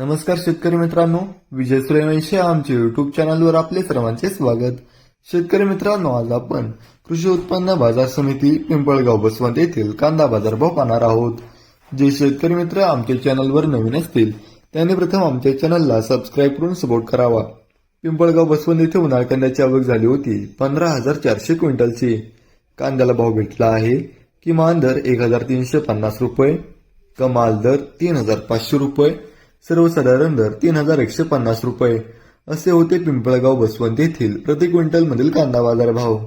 नमस्कार शेतकरी मित्रांनो विजय सूर्यवंशी आमच्या युट्यूब चॅनलवर आपले सर्वांचे स्वागत. शेतकरी मित्रांनो आज आपण कृषी उत्पन्न बाजार समिती पिंपळगाव बसवंत येथील कांदा बाजारभाव पाहणार आहोत. जे शेतकरी मित्र आमच्या चॅनलवर नवीन असतील त्यांनी प्रथम आमच्या चॅनलला सबस्क्राईब करून सपोर्ट करावा. पिंपळगाव बसवंत येथे उन्हाळ कांद्याची आवक झाली होती पंधरा हजार चारशे क्विंटलची. कांद्याला भाव भेटला आहे किमान दर एक हजार तीनशे पन्नास रुपये कमाल दर तीन हजार पाचशे रुपये सर्वसाधारण दर तीन हजार एकशे पन्नास रुपये. असे होते पिंपळगाव बसवंत येथील प्रति क्विंटल मधील कांदा बाजार भाव